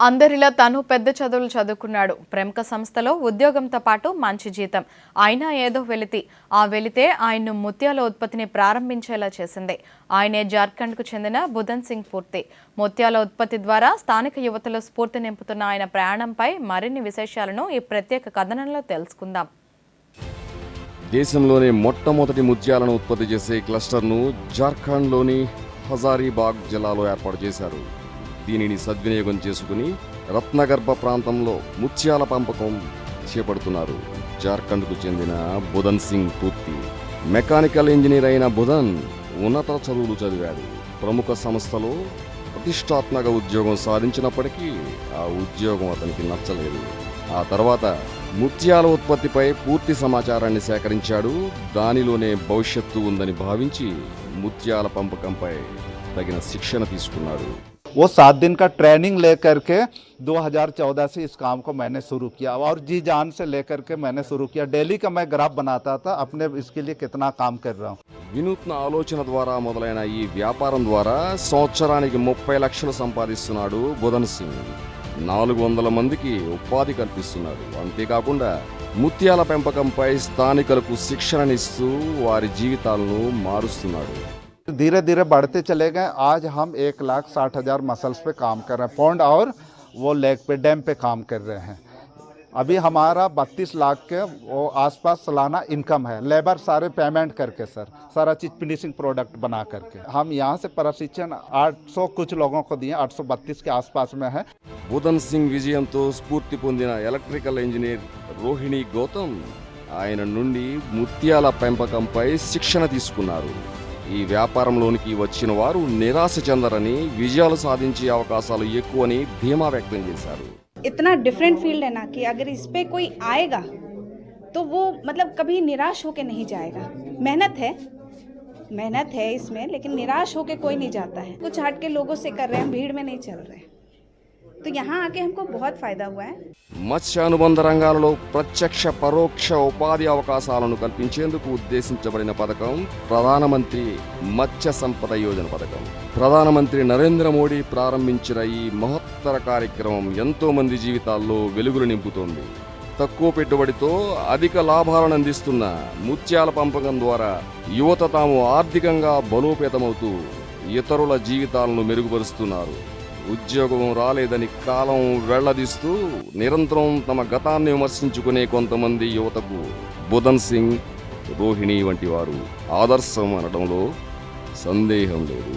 అందరిలా తను పెద్ద చదువులు చదువుకున్నాడు. ప్రముఖ సంస్థలో ఉద్యోగంతో పాటు మంచి జీతం. అయినా ఏదో వెలితి. ఆ వెలితే ఆయన్ను ముత్యాల ఉత్పత్తిని ప్రారంభించేలా చేసింది. ఆయనే జార్ఖండ్కు చెందిన బుధన్ సింగ్ పూర్తి. ముత్యాల ఉత్పత్తి ద్వారా స్థానిక యువతలో స్ఫూర్తి నింపుతున్న ఆయన ప్రయాణంపై మరిన్ని విశేషాలను ఈ ప్రత్యేక కథనంలో తెలుసుకుందాం. దేశంలోనే మొట్టమొదటి ముత్యాలను ఉత్పత్తి చేసే క్లస్టర్ను జార్ఖండ్లోని హజారీబాగ్ జిల్లాలో ఏర్పాటు చేశారు. దీనిని సద్వినియోగం చేసుకుని రత్నగర్భ ప్రాంతంలో ముత్యాల పెంపకం చేపడుతున్నారు. జార్ఖండ్కు చెందిన బుధన్ సింగ్ పూర్తి. మెకానికల్ ఇంజనీర్ అయిన బుధన్ ఉన్నత చదువులు చదివాడు. ప్రముఖ సంస్థలో ప్రతిష్టాత్మక ఉద్యోగం సాధించినప్పటికీ ఆ ఉద్యోగం అతనికి నచ్చలేదు. ఆ తర్వాత ముత్యాల ఉత్పత్తిపై పూర్తి సమాచారాన్ని సేకరించాడు. దానిలోనే భవిష్యత్తు ఉందని భావించి ముత్యాల పంపకంపై తగిన శిక్షణ తీసుకున్నాడు. वो सात दिन का ट्रेनिंग लेकर के 2014 से इस काम को मैंने शुरू किया और जी जान से लेकर के मैंने शुरू किया डेली का मैं ग्राफ बनाता था अपने इसके लिए कितना काम कर रहा हूँ వినూత్న ఆలోచన ద్వారా మొదలైన ఈ వ్యాపారం ద్వారా సంవత్సరానికి ముప్పై లక్షలు సంపాదిస్తున్నాడు బుధన్ సింగ్ నాలుగు వందల మందికి ఉపాధి కల్పిస్తున్నాడు అంతేకాకుండా ముత్యాల పెంపకంపై స్థానికులకు శిక్షణనిస్తూ వారి జీవితాలను మారుస్తున్నాడు धीरे धीरे बढ़ते चले गए आज हम एक लाख साठ हजार मसल्स पे काम कर रहे हैं पौंड और वो लेग पे डैम पे काम कर रहे हैं अभी हमारा बत्तीस लाख के वो आसपास सालाना इनकम है लेबर सारे पेमेंट करके सर सारा चीज़ फिनिशिंग प्रोडक्ट बना करके हम यहाँ से प्रशिक्षण 800 कुछ लोगों को दिए 832 के आसपास में है బుధన్ సింగ్ విజయంతో స్ఫూర్తి పొందిన ఎలక్ట్రికల్ ఇంజనీర్ రోహిణి గౌతమ్ ఆయన నుండి ముత్యాల పెంపకంపై శిక్షణ తీసుకున్నారు ఈ వ్యాపారంలోనికి వచ్చిన వారు నిరాశ చెందరని విజయాలు సాధించే అవకాశాలు ఎక్కువని ధీమా వ్యక్తం చేశారు इतना डिफरेंट फील्ड है ना कि अगर इस पे कोई आएगा तो वो मतलब कभी निराश होके नहीं जाएगा मेहनत है मेहनत है इसमें लेकिन निराश होके कोई नहीं जाता है कुछ हट के लोगों से कर रहे हैं हम भीड़ में नहीं चल रहे तो यहाँ आके हमको बहुत फ़ायदा हुआ है మత్స్య అనుబంధ రంగాలలో ప్రత్యక్ష పరోక్ష ఉపాధి అవకాశాలను కల్పించేందుకు ఉద్దేశించబడిన పథకం ప్రధానమంత్రి మత్స్య సంపద యోజన పథకం ప్రధానమంత్రి నరేంద్ర మోడీ ప్రారంభించిన ఈ మహత్తర కార్యక్రమం ఎంతో మంది జీవితాల్లో వెలుగులు నింపుతోంది తక్కువ పెట్టుబడితో అధిక లాభాలను అందిస్తున్న ముత్యాల పంపకం ద్వారా యువత తాము ఆర్థికంగా బలోపేతమవుతూ ఇతరుల జీవితాలను మెరుగుపరుస్తున్నారు ఉద్యోగం రాలేదని కాలం వెళ్ళదీస్తూ నిరంతరం తమ గతాన్ని విమర్శించుకునే కొంతమంది యువతకు బుధన్ సింగ్ రోహిణి వంటి వారు ఆదర్శం అనడంలో సందేహం లేదు.